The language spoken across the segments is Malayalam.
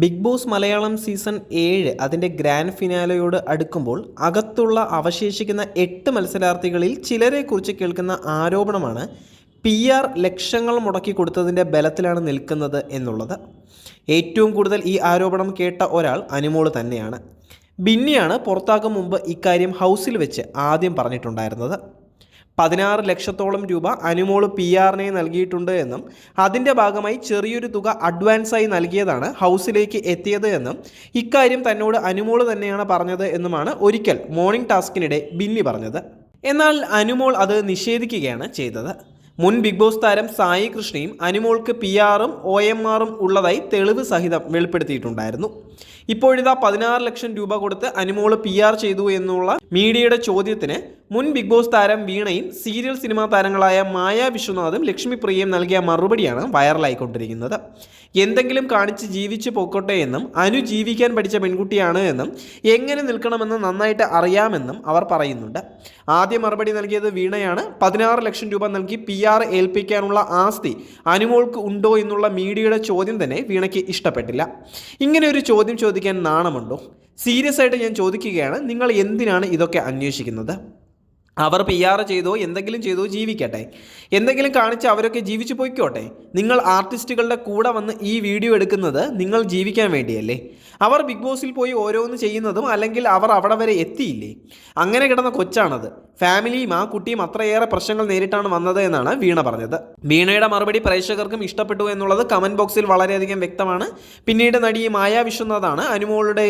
ബിഗ് ബോസ് മലയാളം സീസൺ ഏഴ് അതിന്റെ ഗ്രാൻഡ് ഫിനാലയോട് അടുക്കുമ്പോൾ അകത്തുള്ള അവശേഷിക്കുന്ന എട്ട് മത്സരാർത്ഥികളിൽ ചിലരെക്കുറിച്ച് കേൾക്കുന്ന ആരോപണമാണ് പി ആർ ലക്ഷങ്ങൾ മുടക്കി കൊടുത്തതിന്റെ ബലത്തിലാണ് നിൽക്കുന്നത് എന്നുള്ളത്. ഏറ്റവും കൂടുതൽ ഈ ആരോപണം കേട്ട ഒരാൾ അനുമോൾ തന്നെയാണ്. ബിന്നിയാണ് പുറത്താക്കും മുമ്പ് ഇക്കാര്യം ഹൗസിൽ വെച്ച് ആദ്യം പറഞ്ഞിട്ടുണ്ടായിരുന്നത്. പതിനാറ് ലക്ഷത്തോളം രൂപ അനുമോൾ പി ആറിനെ നൽകിയിട്ടുണ്ട് എന്നും അതിന്റെ ഭാഗമായി ചെറിയൊരു തുക അഡ്വാൻസായി നൽകിയതാണ് ഹൗസിലേക്ക് എത്തിയത് എന്നും ഇക്കാര്യം തന്നോട് അനുമോൾ തന്നെയാണ് പറഞ്ഞത് എന്നുമാണ് ഒരിക്കൽ മോർണിംഗ് ടാസ്കിനിടെ ബിന്നി പറഞ്ഞത്. എന്നാൽ അനുമോൾ അത് നിഷേധിക്കുകയാണ് ചെയ്തത്. മുൻ ബിഗ് ബോസ് താരം സായി കൃഷ്ണയും അനുമോൾക്ക് പി ആറും ഒ എം ആറും ഉള്ളതായി തെളിവ് സഹിതം വെളിപ്പെടുത്തിയിട്ടുണ്ടായിരുന്നു. ഇപ്പോഴിതാ പതിനാറ് ലക്ഷം രൂപ കൊടുത്ത് അനുമോൾ പി ആർ ചെയ്തു എന്നുള്ള മീഡിയയുടെ ചോദ്യത്തിന് മുൻ ബിഗ് ബോസ് താരം വീണയും സീരിയൽ സിനിമാ താരങ്ങളായ മായ വിശ്വനാഥും ലക്ഷ്മി പ്രിയയും നൽകിയ മറുപടിയാണ് വൈറലായിക്കൊണ്ടിരിക്കുന്നത്. എന്തെങ്കിലും കാണിച്ച് ജീവിച്ചു പോക്കോട്ടെ എന്നും അനു ജീവിക്കാൻ പഠിച്ച പെൺകുട്ടിയാണ് എന്നും എങ്ങനെ നിൽക്കണമെന്ന് നന്നായിട്ട് അറിയാമെന്നും അവർ പറയുന്നുണ്ട്. ആദ്യ മറുപടി നൽകിയത് വീണയാണ്. പതിനാറ് ലക്ഷം രൂപ നൽകി പി ആർ ഏൽപ്പിക്കാനുള്ള ആസ്തി അനുമോൾക്ക് ഉണ്ടോ എന്നുള്ള മീഡിയയുടെ ചോദ്യം തന്നെ വീണയ്ക്ക് ഇഷ്ടപ്പെട്ടില്ല. ഇങ്ങനെ ഒരു ചോദ്യം ചോദിക്കാൻ നാണമുണ്ടോ? സീരിയസ് ആയിട്ട് ഞാൻ ചോദിക്കുകയാണ്. നിങ്ങൾ എന്തിനാണ് ഇതൊക്കെ അന്വേഷിക്കുന്നത്. അവർ പി ആർ ചെയ്തോ എന്തെങ്കിലും ചെയ്തോ ജീവിക്കട്ടെ. എന്തെങ്കിലും കാണിച്ച് അവരൊക്കെ ജീവിച്ചു പോയിക്കോട്ടെ. നിങ്ങൾ ആർട്ടിസ്റ്റുകളുടെ കൂടെ വന്ന് ഈ വീഡിയോ എടുക്കുന്നത് നിങ്ങൾ ജീവിക്കാൻ വേണ്ടിയല്ലേ. അവർ ബിഗ് ബോസിൽ പോയി ഓരോന്ന് ചെയ്യുന്നതും അല്ലെങ്കിൽ അവർ അവിടെ വരെ എത്തിയില്ലേ. അങ്ങനെ കിടന്ന കൊച്ചാണത്. ഫാമിലിയും ആ കുട്ടിയും അത്രയേറെ പ്രശ്നങ്ങൾ നേരിട്ടാണ് വന്നത് എന്നാണ് വീണ പറഞ്ഞത്. വീണയുടെ മറുപടി പ്രേക്ഷകർക്കും ഇഷ്ടപ്പെട്ടു എന്നുള്ളത് കമന്റ് ബോക്സിൽ വളരെയധികം വ്യക്തമാണ്. പിന്നീട് നടി മായ വിശ്വനാഥാണ് അനുമോളുടെ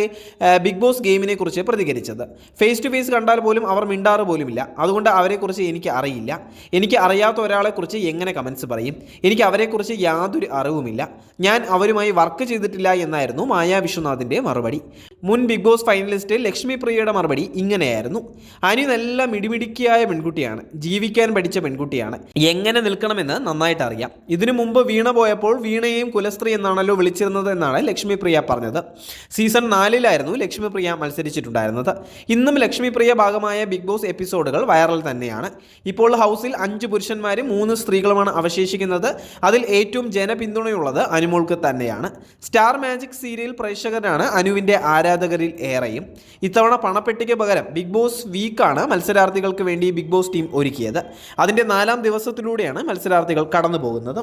ബിഗ് ബോസ് ഗെയിമിനെ കുറിച്ച് പ്രതികരിച്ചത്. ഫേസ് ടു ഫേസ് കണ്ടാൽ പോലും അവർ മിണ്ടാറ് പോലുമില്ല. അതുകൊണ്ട് അവരെക്കുറിച്ച് എനിക്ക് അറിയില്ല. എനിക്ക് അറിയാത്ത ഒരാളെക്കുറിച്ച് എങ്ങനെ കമൻസ് പറയും? എനിക്ക് അവരെക്കുറിച്ച് യാതൊരു അറിവുമില്ല. ഞാൻ അവരുമായി വർക്ക് ചെയ്തിട്ടില്ല എന്നായിരുന്നു മായ വിശ്വനാഥിന്റെ മറുപടി. മുൻ ബിഗ് ബോസ് ഫൈനലിസ്റ്റ് ലക്ഷ്മി പ്രിയയുടെ മറുപടി ഇങ്ങനെയായിരുന്നു. അനു നല്ല മിടിമിടിക്കിയായ പെൺകുട്ടിയാണ്. ജീവിക്കാൻ പഠിച്ച പെൺകുട്ടിയാണ്. എങ്ങനെ നിൽക്കണമെന്ന് നന്നായിട്ട് അറിയാം. ഇതിനു മുമ്പ് വീണ പോയപ്പോൾ വീണയെയും കുലസ്ത്രീ എന്നാണല്ലോ വിളിച്ചിരുന്നത് എന്നാണ് ലക്ഷ്മി പ്രിയ പറഞ്ഞത്. സീസൺ നാലിലായിരുന്നു ലക്ഷ്മി പ്രിയ മത്സരിച്ചിട്ടുണ്ടായിരുന്നത്. ഇന്നും ലക്ഷ്മി പ്രിയ ഭാഗമായ ബിഗ് ബോസ് എപ്പിസോഡുകൾ വൈറൽ തന്നെയാണ്. ഇപ്പോൾ ഹൗസിൽ അഞ്ച് പുരുഷന്മാരും മൂന്ന് സ്ത്രീകളുമാണ് അവശേഷിക്കുന്നത്. അതിൽ ഏറ്റവും ജനപിന്തുണയുള്ളത് അനുമോൾക്ക് തന്നെയാണ്. സ്റ്റാർ മാജിക് സീരിയൽ പ്രേക്ഷകരാണ് അനുവിന്റെ ആരാധകരിൽ ഏറെയും. ഇത്തവണ പണപ്പെട്ടിക്ക് പകരം ബിഗ് ബോസ് വീക്കാണ് മത്സരാർത്ഥികൾക്ക് വേണ്ടി ബിഗ് ബോസ് ടീം ഒരുക്കിയത്. അതിന്റെ നാലാം ദിവസത്തിലൂടെയാണ് മത്സരാർത്ഥികൾ കടന്നു പോകുന്നത്